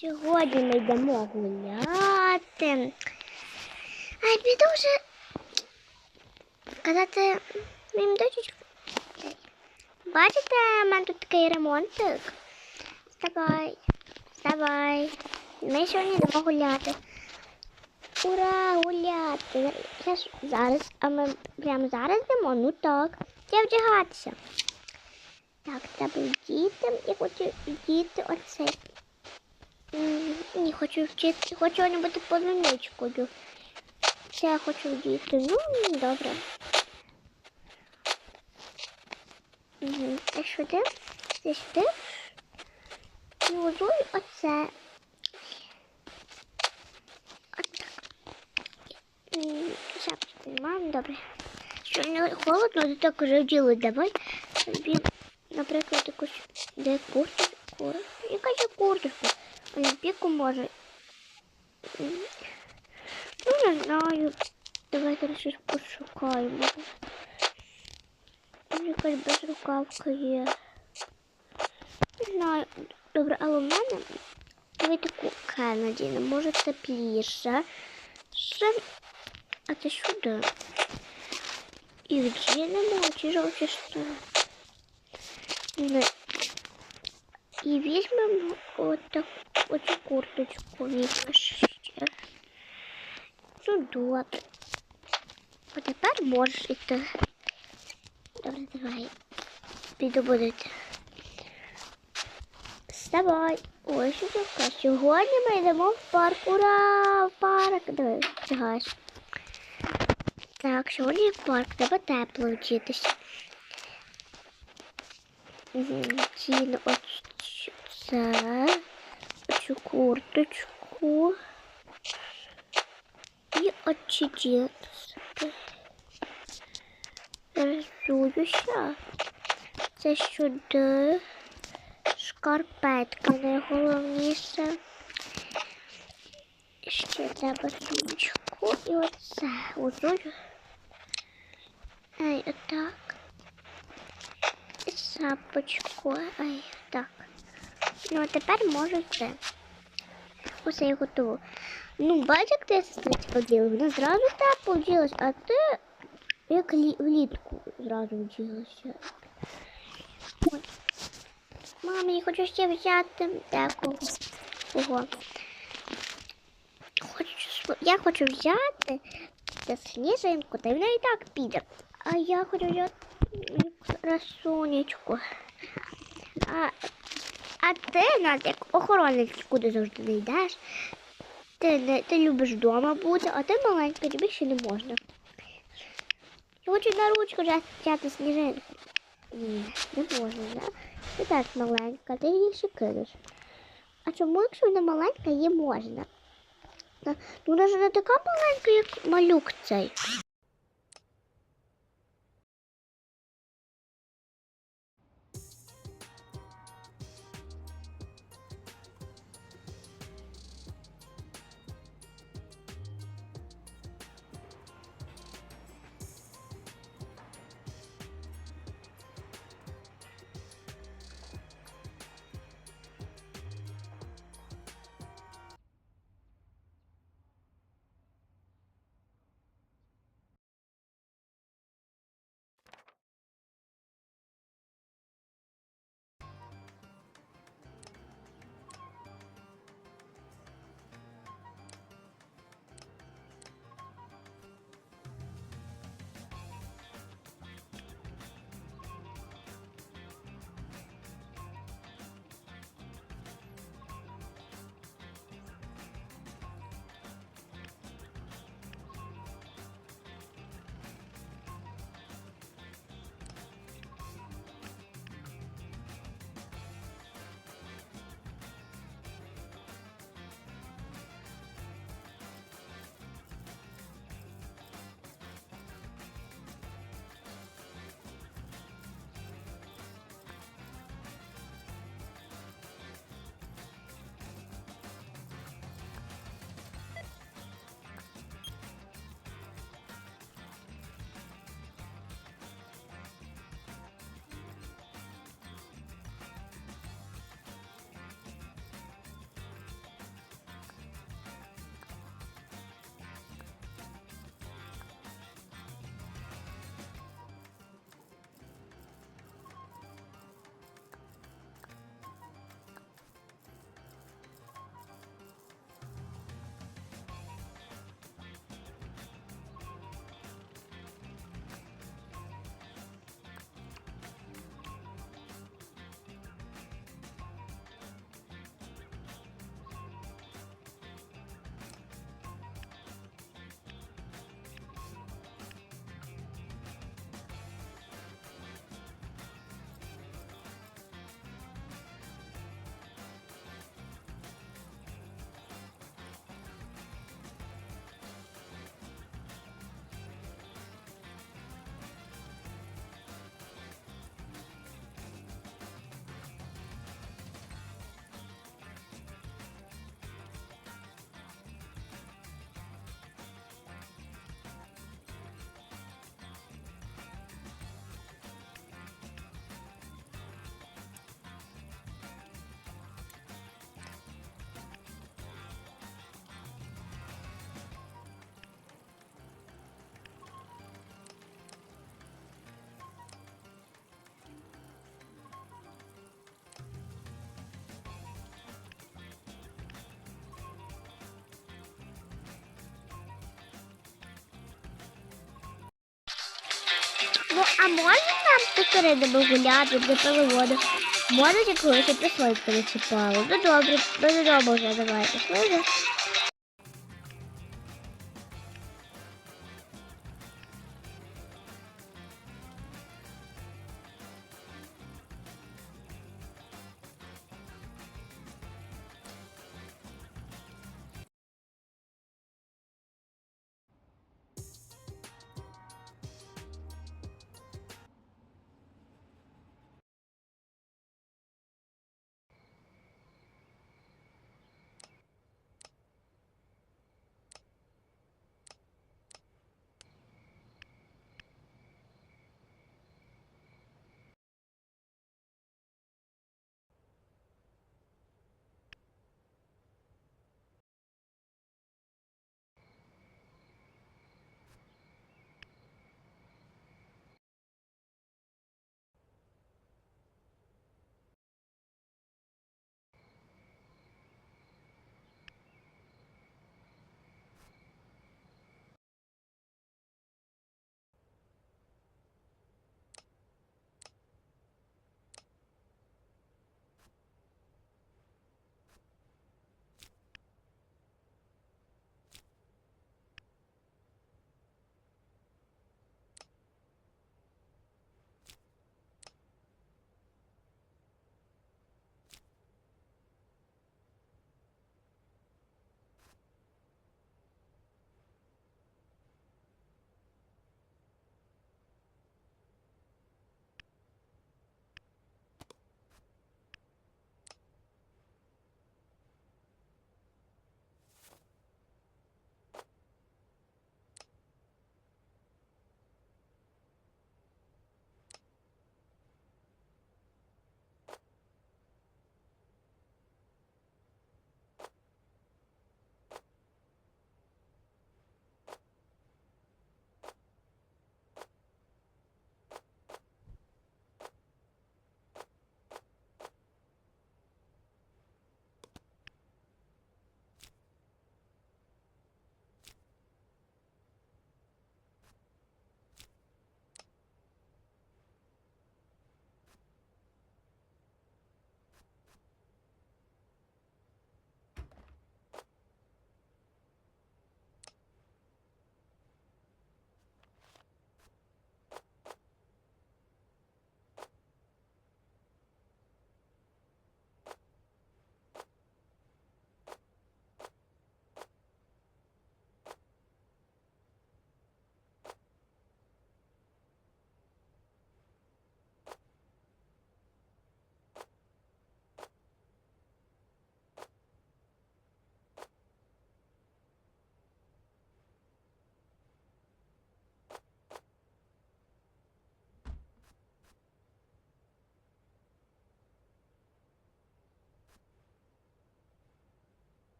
Сьогодні ми йдемо гуляти. А я піду вже сказати моїм дочечкам. Бачите, у мене тут такий ремонтик. Вставай, вставай. Ми сьогодні йдемо гуляти. Ура, гуляти. Я зараз, а ми прямо зараз йдемо? Ну так. Я вдягатися. Так, треба вдіти. Я хочу вдіти оцей. Ні, хочу вчити, хочу не бути полуничкою. Це я хочу вдіти. Ну, добре. Угу. Це сюди, це сюди. І узуй оце. Отак. М, знімаємо, добре. Що не холодно, то так вже вділи. Давай собі, наприклад, якусь де курточку. Яка ж курточку? Олімпіку може. М, Ну, не знаю. Давайте щось пошукаємо. Може, якась безрукавка є. Не знаю. Добре, але в мене давайте таку Кеннеді. Може тепліше. Ще... А це сюди. І вдінемо, чи жовті штани. Не. І візьмемо отак, оцю курточку візьмеш ще. Добре. А тепер можеш іти. Добре, давай. Піду будете. Вставай. Ой, що таке? Сьогодні ми йдемо в парк. Ура! В парк. Давай, втягаєш. Так, сьогодні парк, треба тепло вчитися. Ціну ось це, оцю курточку і джинси. Розуюся. Це сюди. Шкарпетка найголовніше. Ще треба сумочку і оце. Узую. Ай, отак. І шапочку. Ай, так. Ну, а тепер можу це. Усе я готово. Ну, бачиш, як ти сестричка вділа? Вона зразу тепло вділась, а ти як лі- влітку зразу вділася. Мам, я хочу ще взяти декого. Ого. Хочу, я хочу взяти та сніжинку, та вона і так піде. А я хочу взяти м, красунечку. А, а ти, Надя, як охоронець, куди завжди не йдеш. Ти, не, ти любиш вдома бути, а ти маленька, тобі ще не можна. Я хочу на ручку взяти сніжинку. Ні, не можна, да? Ти так маленька, ти її ще кинеш. А чому, якщо вона маленька, її можна? Ну вона ж не така маленька, як малюк цей. Мо- а можна нам посередину гуляти, випили воду? Можна як колись прослойки висипали. Ну добре, ми додому вже давайте. вже.